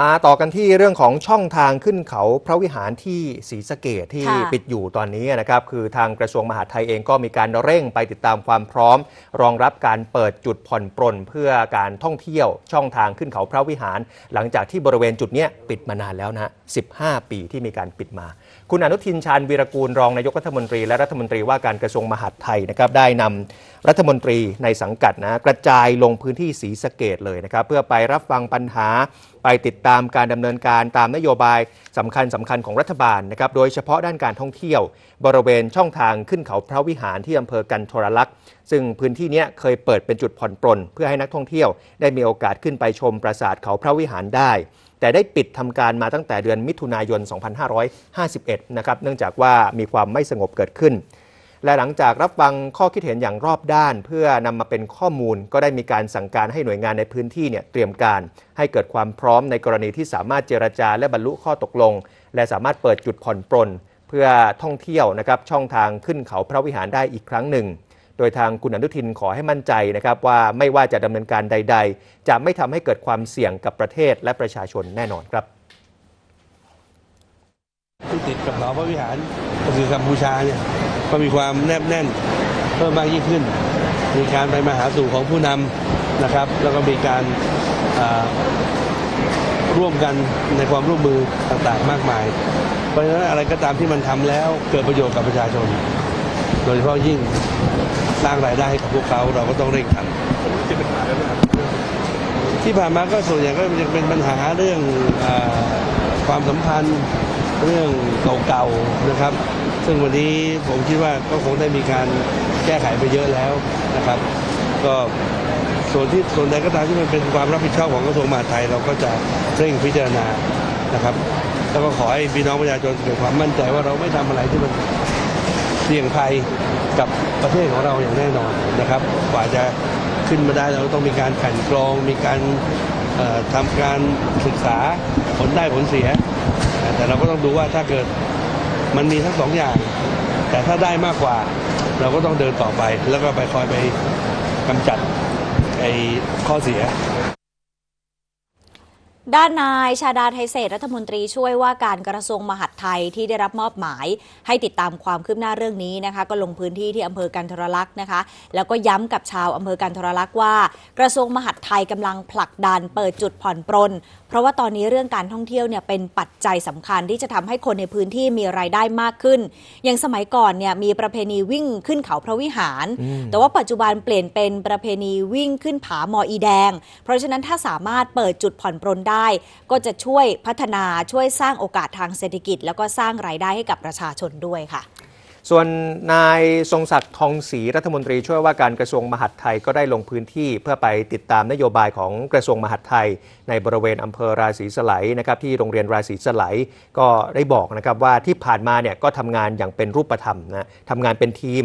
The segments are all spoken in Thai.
มาต่อกันที่เรื่องของช่องทางขึ้นเขาพระวิหารที่ศรีสะเกดที่ค่ะปิดอยู่ตอนนี้นะครับ คือทางกระทรวงมหาดไทยเองก็มีการเร่งไปติดตามความพร้อม รองรับการเปิดจุดผ่อนปรนเพื่อการท่องเที่ยวช่องทางขึ้นเขาพระวิหาร หลังจากที่บริเวณจุดเนี้ยปิดมานานแล้วนะฮะ15 ปีที่มีการปิดมา คุณอนุทินชาญวีรกูลรองนายกรัฐมนตรีและรัฐมนตรีว่าการกระทรวงมหาดไทยนะครับได้นำรัฐมนตรีในสังกัดนะกระจายลงพื้นที่ศรีสะเกดเลยนะครับเพื่อไปรับฟังปัญหาไปติดตามการดำเนินการตามนโยบายสำคัญสำคัญของรัฐบาลนะครับโดยเฉพาะด้านการท่องเที่ยว บริเวณช่องทางขึ้นเขาพระวิหารที่อำเภอกันทรลักษณ์ซึ่งพื้นที่นี้เคยเปิดเป็นจุดผ่อนปรนเพื่อให้นักท่องเที่ยว ได้มีโอกาสขึ้นไปชมปราสาทเขาพระวิหารได้ แต่ได้ปิดทำการมาตั้งแต่เดือนมิถุนายน 2551 นะครับเนื่องจากว่ามีความไม่สงบเกิดขึ้น และหลังจากรับฟังข้อคิดเห็นอย่างรอบด้าน เพื่อนำมาเป็นข้อมูล ก็ได้มีการสั่งการให้หน่วยงานในพื้นที่เนี่ยเตรียมการ ให้เกิดความพร้อมในกรณีที่สามารถเจรจาและบรรลุข้อตกลง และสามารถเปิดจุดผ่อนปรนเพื่อท่องเที่ยวนะครับช่องทางขึ้นเขาพระวิหารได้อีกครั้งหนึ่ง โดยทางคุณอนุทินขอให้มั่นใจนะครับว่าไม่ว่าจะดำเนินการใด ๆ จะไม่ทำให้เกิดความเสี่ยงกับประเทศและประชาชนแน่นอนครับที่ติดกับเขาพระวิหารก็คือกัมพูชาเนี่ย ก็มีความแนบแน่นเพิ่มมากยิ่งขึ้น มีการไปมาหาสู่ของผู้นำนะครับ แล้วก็มีการร่วมกันในความร่วมมือต่างๆ มากมาย เพราะฉะนั้นอะไรก็ตามที่มันทำแล้วเกิดประโยชน์กับประชาชน โดยเฉพาะยิ่งสร้างรายได้ให้กับพวกเขาเราก็ต้องเร่งทำที่ผ่านมาก็ส่วนใหญ่ก็จะเป็นปัญหาเรื่องอความสัมพันธ์เรื่องเก่าๆนะครับ ซึ่งวันนี้ผมคิดว่าก็คงได้มีการแก้ไขไปเยอะแล้วนะครับ ก็ส่วนที่ส่วนใดก็ตามที่มันเป็นความรับผิดชอบของกระทรวงมหาดไทยเราก็จะเร่งพิจารณานะครับ แล้วก็ขอให้พี่น้องประชาชนเกิดความมั่นใจว่าเราไม่ทำอะไรที่มันเสี่ยงภัยกับประเทศของเราอย่างแน่นอนนะครับ กว่าจะขึ้นมาได้เราต้องมีการกลันกรอง มีการเอ่อทำการศึกษาผลได้ผลเสีย แต่เราก็ต้องดูว่าถ้าเกิด มันมีทั้งสองอย่าง แต่ถ้าได้มากกว่า เราก็ต้องเดินต่อไป แล้วก็ไปคอยไปกำจัดไอ้ข้อเสีย ด้านนายชาดาไทยเศรษฐ์รัฐมนตรีช่วยว่าการกระทรวงมหาดไทยที่ได้รับมอบหมาย ให้ติดตามความคืบหน้าเรื่องนี้นะคะ ก็ลงพื้นที่ที่อำเภอกันทรลักษณ์นะคะ แล้วก็ย้ำกับชาวอำเภอกันทรลักษณ์ว่า กระทรวงมหาดไทยกำลังผลักดันเปิดจุดผ่อนปรน เพราะว่าตอนนี้เรื่องการท่องเที่ยวเนี่ยเป็นปัจจัยสำคัญที่จะทำให้คนในพื้นที่มีรายได้มากขึ้น อย่างสมัยก่อนเนี่ยมีประเพณีวิ่งขึ้นเขาพระวิหาร แต่ว่าปัจจุบันเปลี่ยนเป็นประเพณีวิ่งขึ้นผาหมออีแดง เพราะฉะนั้นถ้าสามารถเปิดจุดผ่อนปรนได้ ก็จะช่วยพัฒนาช่วยสร้างโอกาสทางเศรษฐกิจ แล้วก็สร้างรายได้ให้กับประชาชนด้วยค่ะ ส่วนนายทรงศักดิ์ทองศรีรัฐมนตรี ช่วยว่าการกระทรวงมหาดไทยก็ได้ลงพื้นที่เพื่อไปติดตามนโยบายของกระทรวงมหาดไทย ในบริเวณอำเภอราศีสไลยนะครับที่โรงเรียนราศีสไลยก็ได้บอกนะครับว่าที่ผ่านมาเนี่ยก็ทำงานอย่างเป็นรูปธรรมนะทำงานเป็นทีม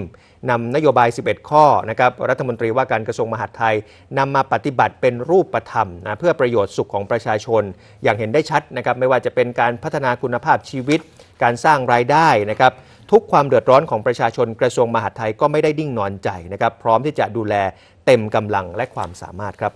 นำนโยบาย 11 ข้อนะครับรัฐมนตรีว่าการกระทรวงมหาดไทยนำมาปฏิบัติเป็นรูปธรรมนะเพื่อประโยชน์สุขของประชาชน อย่างเห็นได้ชัดนะครับไม่ว่าจะเป็นการพัฒนาคุณภาพชีวิต การสร้างรายได้นะครับทุกความเดือดร้อนของประชาชนกระทรวงมหาดไทยก็ไม่ได้ดิ้งนอนใจนะครับพร้อมที่จะดูแลเต็มกำลังและความสามารถครับ